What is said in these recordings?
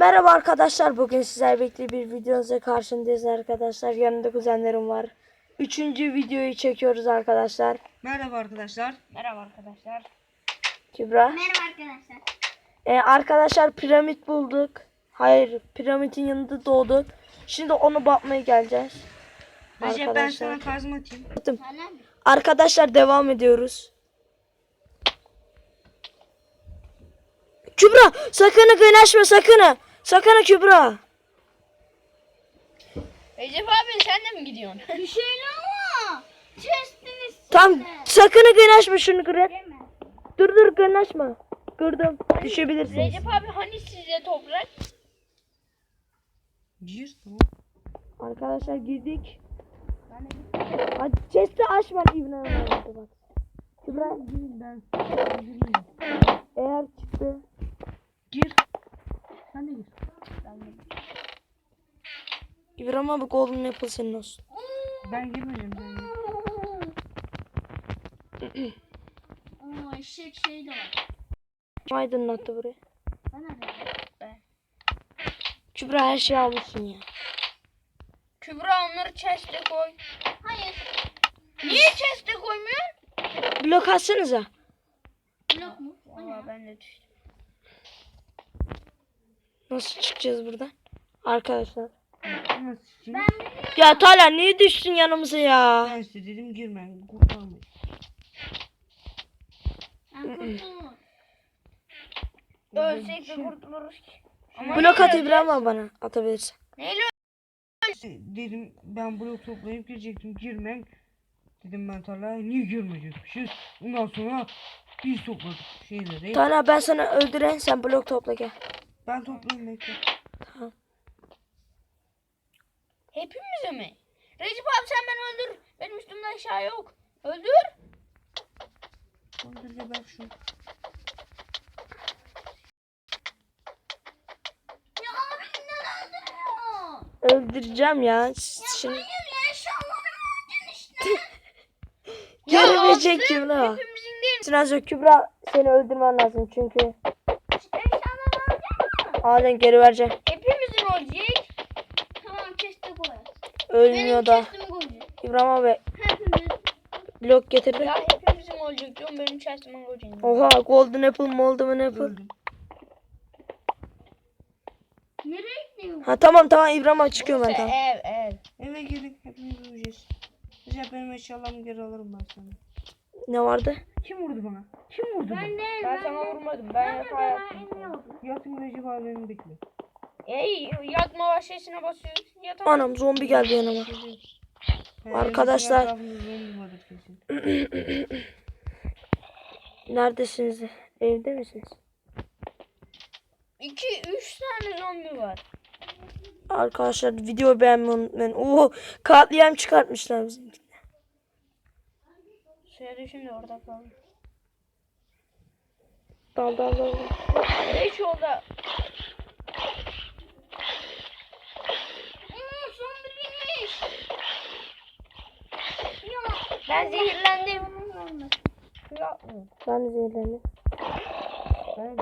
Merhaba arkadaşlar. Bugün sizlerle birlikte bir videonuza karşınızdayız arkadaşlar. Yanımda kuzenlerim var. Üçüncü videoyu çekiyoruz arkadaşlar. Merhaba arkadaşlar. Merhaba arkadaşlar. Kübra. Merhaba arkadaşlar. Ee, arkadaşlar piramit bulduk. Hayır piramidin yanında doğduk. Şimdi onu bakmaya geleceğiz. Recep ben sana kazma atayım. Arkadaşlar devam ediyoruz. Kübra sakın güneşme sakın. Sakın Kübra. Recep abi sen de mi gidiyorsun? Bir şeyle ama. Chest'iniz Tam sakın güneşme şunu mi? Dur dur güneşme. Kırdım. Düşebilirsiniz. Recep abi hani size toprak? Gir tamam. Arkadaşlar girdik. Hadi chest'i açma İbn bak. Kübra Ben eğer çıktı. gir. Sen de gir. İbrahim abi golden apple senin olsun. Ben girmeyeceğim. Gir. Aa eşek şey de var. Kim aydınlattı burayı? Bana ne? Kübra her şeyi almışsın ya. Kübra onları chest'e koy. Hayır. Niye chest'e koymuyorsun? Blok atsanıza. Blok mu? O ne? Aa ben de düştüm. Nasıl çıkacağız buradan? Arkadaşlar. Ya Tala niye düştün yanımıza ya? Ben size dedim girme. Kurtarmayın. Ben kurtuldum. Ölsek de kurtuluruz ki. Ama Blok neyle at? İbrahim abi bana atabilirsin. Neyle dedim ben blok toplayıp girecektim. Girmem. Dedim ben tarlaya niye girmeyecekmişiz. Ondan sonra biz topladık şeyleri. Tala ben sana öldüren sen blok topla gel. Ben toplayayım bekle. Tamam. Hepimize mi? Recep abi sen beni öldür. Benim üstümde aşağı yok. Öldür. Öldür geber şunu. Ya abi neden öldürüyor? Öldüreceğim ya. Şimdi Hayır ya öldün işte. geri Ya verecek olsun, Kübra. Hepimizin değil. Sinazio Kübra seni öldürmen lazım çünkü. Halen geri vereceğim. Ölmüyor da. chest'imi koyacağım. İbrahim abi Hepimiz. blok getirdi. Ya hepimizin olacak diyorum benim chest'ime olacak. Oha golden apple molden apple. Öldüm. Nereye gidiyor? Ha tamam tamam İbrahim abi çıkıyorum ben tamam. Ev ev. Eve gelin hepimiz uyuyacağız. Recep benim eşyalarımı geri alırım ben sana. Ne vardı? Kim vurdu bana? Kim vurdu bana? Ben de Ben sana vurmadım. Ben yatağa yattım. bilmiyordum. Yatın Recep abimi bekle. Ey yatma başlayışına basıyoruz. Yatağa. Anam zombi geldi yanıma. Arkadaşlar-. Neredesiniz? Evde misiniz? İki, üç tane zombi var. Arkadaşlar video beğenmeyi unutmayın. Oo katliam çıkartmışlar bizim. Suya düşün de orada kalın. Dal dal dal. dal. Beş yolda. Aa zombiymiş. Ya. Ben zehirlendim. Ben zehirlendim. Ben.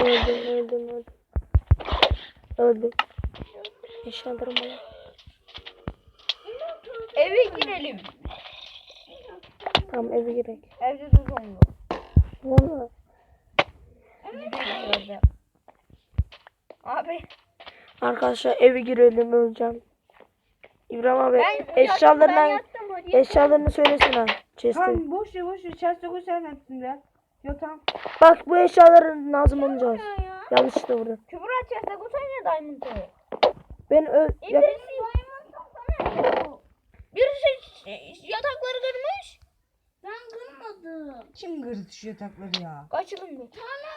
Öldüm öldüm öldüm. Öldüm. Eşyalarım bana. Eve girelim. Tamam eve girek. Evde de zombi var. Valla. Gidelim orada. Abi Arkadaşlar eve girelim öleceğim. İbrahim abi ben ben eşyalarından yattım hadi. eşyalarını söylesin ha. Chest'e. Tamam boş ver boş ver. Chelsea koy sen hepsini de. Ya tamam. Bak bu eşyaların lazım olmayacak. Yanlışlıkla vurdum. Kübra açarsa kusayla diamond'ı. Ben ö ya- Birisi, birisi yatakları kırmış. Ben kırmadım. Kim kırdı şu yatakları ya? Kaçalım bir.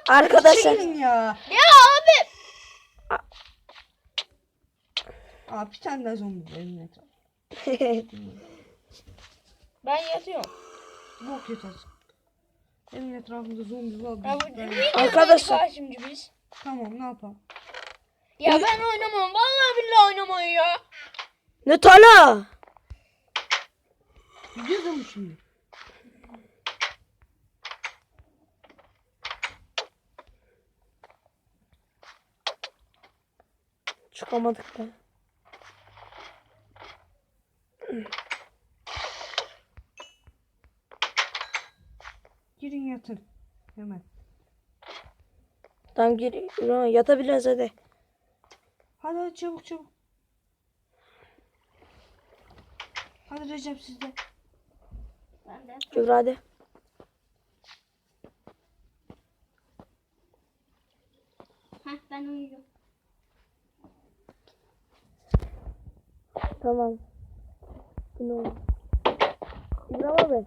arkadaşlar ya. Ya abi. Aa bir tane daha zombi var evin etrafı. ben yatıyorum. Bok yatarsın. Evin etrafında zombi var. Ya bu ben... Arkadaşlar. Şimdi biz. Tamam ne yapalım. Ya ne? ben oynamam. Vallahi billahi oynamayı ya. Ne tala? Gidiyoruz mu şimdi? Çıkamadık da. Girin yatın. Hemen. Tamam gir. Ulan Yatabiliriz hadi. Hadi hadi çabuk çabuk. Hadi Recep sizde. Ben de. Kübra hadi. Heh ben uyuyorum. Tamam. Ne oldu? İbrahim abi.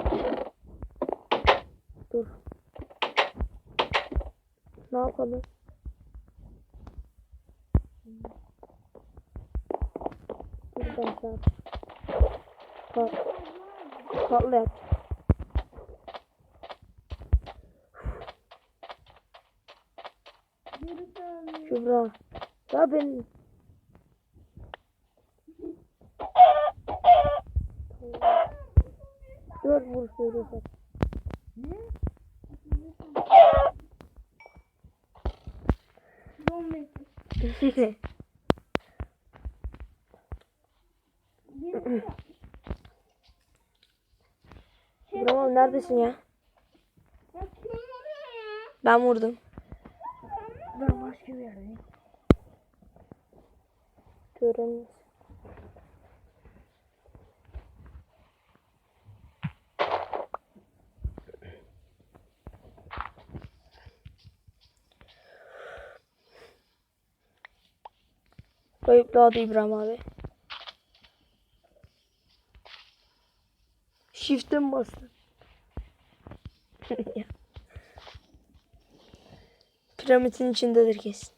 Dur. Ne yapalım? Buradan saat. Pat patla yap. Kübra. Ya ben Dört vuruş veriyorsak. Zombi. İbrahim neredesin ya? Ben vurdum. Ben başka bir yerdeyim. Gören. Koyup dağıdı İbrahim abi. Shift'e mi bastın? Piramidin içindedir kesin.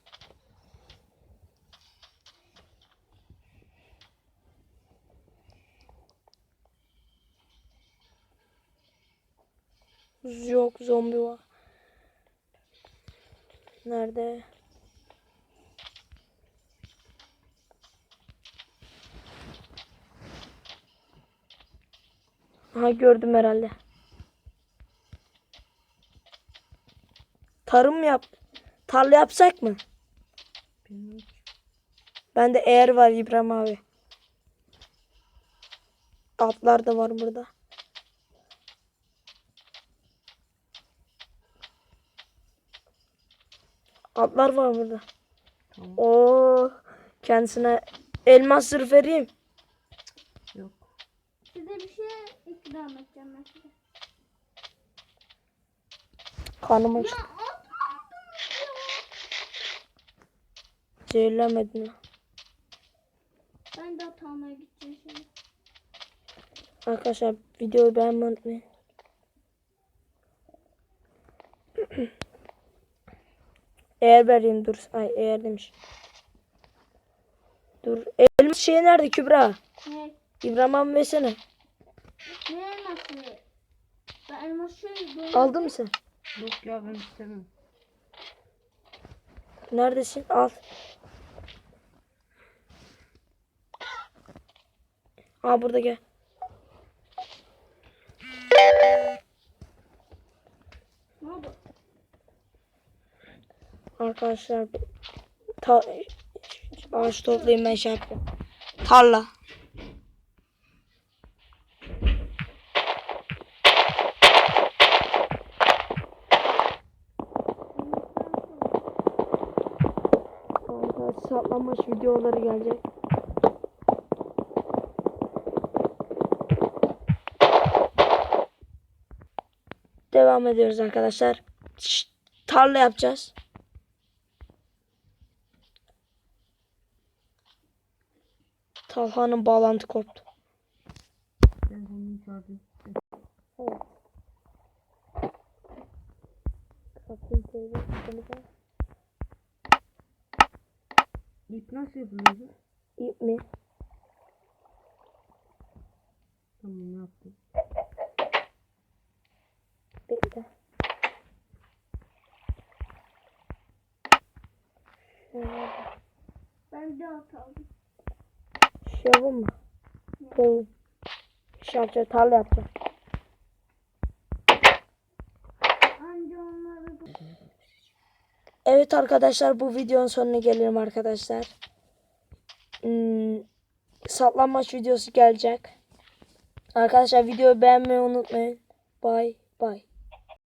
Yok zombi var. Nerede? Aha gördüm herhalde. Tarım yap. Tarla yapsak mı? Ki. Bende eğer var İbrahim abi. Atlar da var burada. Atlar var burada. Tamam. Oo, kendisine elmas sırf vereyim. Yok. Size bir şey ikram edeceğim ben size. Atmadınız ya. Zehirlenmedin? Ben de atamaya gideceğim şimdi. Arkadaşlar videoyu beğenmeyi unutmayın. Eğer vereyim dur. Ay eğer demiş. Dur. Elmas şey nerede Kübra? Ne? İbrahim versene. Ne elması? Ben elmas şöyle böyle. Aldın mı sen? Yok ya ben istemem. Neredesin? Al. Aa burada gel. Arkadaşlar ta ağaç toplayayım ben şey yapacağım. Tarla. Arkadaşlar saklanmaç videoları gelecek. Devam ediyoruz arkadaşlar. Şşt, tarla yapacağız. Talha'nın bağlantı koptu. Ben onu çağırdım. Evet. Teyze. İp nasıl yapılıyordu? İp mi? Tamam yaptım. Bekle. Şöyle. Ben de at aldım. Şey yapalım mı? Değil. Yapacağız. Tarla yapacağız. Anca onları Evet arkadaşlar bu videonun sonuna gelelim arkadaşlar. hmm, saklanmaç videosu gelecek. Arkadaşlar videoyu beğenmeyi unutmayın. Bye bye.